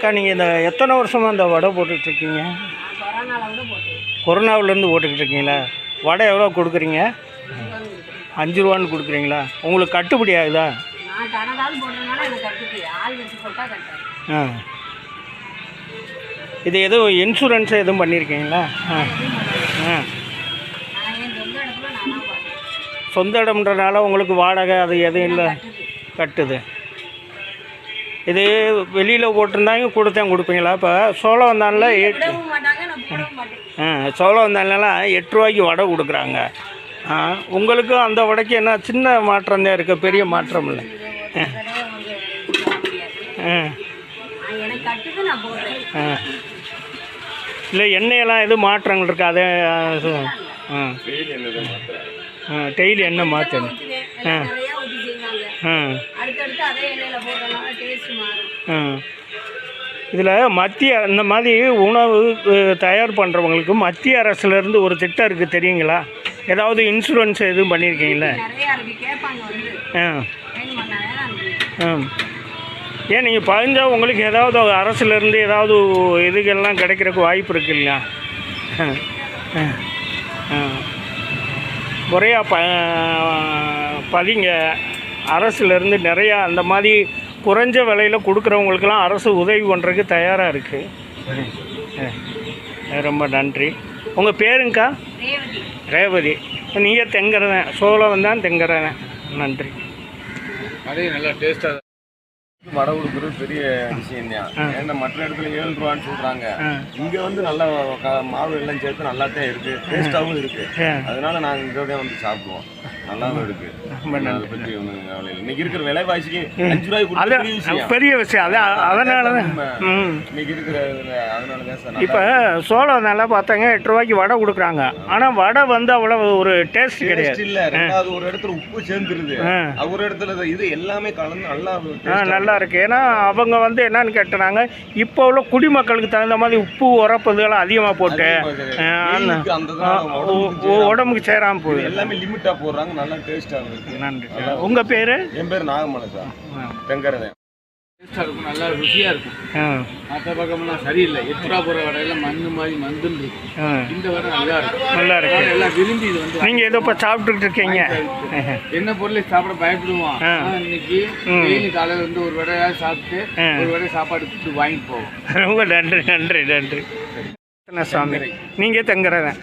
அக்கா நீங்கள் இந்த எத்தனை வருஷமாக இந்த வடை போட்டுட்ருக்கீங்க? கொரோனாவிலேருந்து போட்டுக்கிட்டு இருக்கீங்களா வடை எவ்வளோ கொடுக்குறீங்க? அஞ்சு ரூபான்னு கொடுக்குறீங்களா? உங்களுக்கு கட்டுப்படி ஆகுதா? ஆ. இது எதுவும் இன்சூரன்ஸ் எதுவும் பண்ணியிருக்கீங்களா ஆ. ஆ. சொந்த சொந்த இடம்ன்றனால உங்களுக்கு வாடகை அது எதுவும் இல்லை? கட்டுது. இது வெளியில் போட்டிருந்தாங்க கொடுத்தேன் கொடுப்பீங்களா? இப்போ சோளம் வந்தால எட்டு ஆ சோளம் வந்தாலாம் எட்டு ரூபாய்க்கு வடை கொடுக்குறாங்க. உங்களுக்கும் அந்த வடைக்கு என்ன சின்ன மாற்றம் தான் இருக்குது பெரிய மாற்றம் இல்லை? இல்லை எண்ணெயெல்லாம் எதுவும் மாற்றங்கள் இருக்கா? அதே ஆ, டெய்லி எண்ணெய் மாற்றணும். ஆ. அடுத்தடுத்து அதே எண்ணெயில் போடுறதுனால டேஸ்ட் மாறும். இதில் மத்திய இந்த மாதிரி உணவு தயார் பண்ணுறவங்களுக்கு மத்திய அரசுலேருந்து ஒரு திட்டம் இருக்குது தெரியுங்களா? ஏதாவது இன்சூரன்ஸ் எதுவும் பண்ணியிருக்கீங்களா ஆ. ஆ. ஏன் நீங்கள் பதிஞ்சா உங்களுக்கு ஏதாவது அரசுலேருந்து ஏதாவது இதுகள்லாம் கிடைக்கிறதுக்கு வாய்ப்பு இருக்கு இல்லையா? முறையாக ப பதிங்க. அரசுலேருந்து நிறையா அந்த மாதிரி குறைஞ்ச விலையில் கொடுக்குறவங்களுக்கெல்லாம் அரசு உதவி பண்ணுறதுக்கு தயாராக இருக்குது ரொம்ப நன்றி. உங்கள் பேருங்கக்கா? ரேவதி. நீங்கள் தெங்கிறவன். சோளம் தான் தெங்கிறவன். நன்றி. அதே நல்லா டேஸ்ட்டாக வடை கொடுக்குறது பெரிய விஷயம் தான் ஏன்னா மற்ற இடத்துல ஏழு ரூபான்னு சொல்றாங்க. ஆ. இங்க வந்து நல்லா மாவு எல்லாம் சேர்த்து நல்லா தான் இருக்கு டேஸ்டாவும் இருக்கு. அதனால நாங்க இங்க தான் வந்து சாப்பிடுவோம். இருக்கு. அதை பத்தி ஒன்றும் கவலை இல்லை. இன்னைக்கு இருக்கிற விலைவாசிக்கு அஞ்சு ரூபாய் அது கொடுத்து பெரிய விஷயம். பெரிய விஷயம். அது அதனால தான் ம். இன்னைக்கு இருக்கிற இதுல அதனால தான் சார் இப்போ சோளம் நல்லா பார்த்தாங்க எட்டு ரூபாய்க்கு வடை கொடுக்குறாங்க. ஆனால் வடை வந்து அவ்வளோ ஒரு டேஸ்ட் கிடையாது. இல்ல. ரெண்டாவது ஒரு இடத்துல உப்பு சேர்ந்துருது. ஒரு இடத்துல இது- எல்லாமே கலந்து நல்லா நல்லா இருக்கு. ஏன்னா அவங்க வந்து என்னன்னு கேட்டுறாங்க இப்போ உள்ள குடிமக்களுக்கு தகுந்த மாதிரி உப்பு உரப்பு இதெல்லாம் அதிகமாக போட்டு உடம்புக்கு சேராமல் போகுது. எல்லாமே லிமிட்டா போடுறாங்க. நல்லா டேஸ்டா இருக்கு. நன்றி உங்கள் பேர்? என் பேர் நாகமலை சார். தெங்கரதன் டேஸ்ட்டாக இருக்கும் நல்லா ருசியாக இருக்கும். ஆ. மற்ற பக்கம்லாம் சரியில்லை. எட்டுரூவா போகிற வடையெல்லாம் மண்ணு மாதிரி மந்துன்னு இருக்கும் இந்த வடை நல்லா இருக்கும் நல்லா இருக்கு. அதனால எல்லாம் விரும்பி இது வந்து நீங்கள் ஏதோ இப்போ சாப்பிட்டுக்கிட்டு இருக்கீங்க. என்ன பொருளை சாப்பிட பயப்படுவோம். இன்னைக்கு. டெய்லி காலையில் வந்து ஒரு வடையாக சாப்பிட்டு. ஒரு வடை சாப்பாடு கொடுத்து வாங்கிட்டு போவோம். ரொம்ப நன்றி நன்றி நன்றி. சாமி நீங்கள் தெங்கிறவன்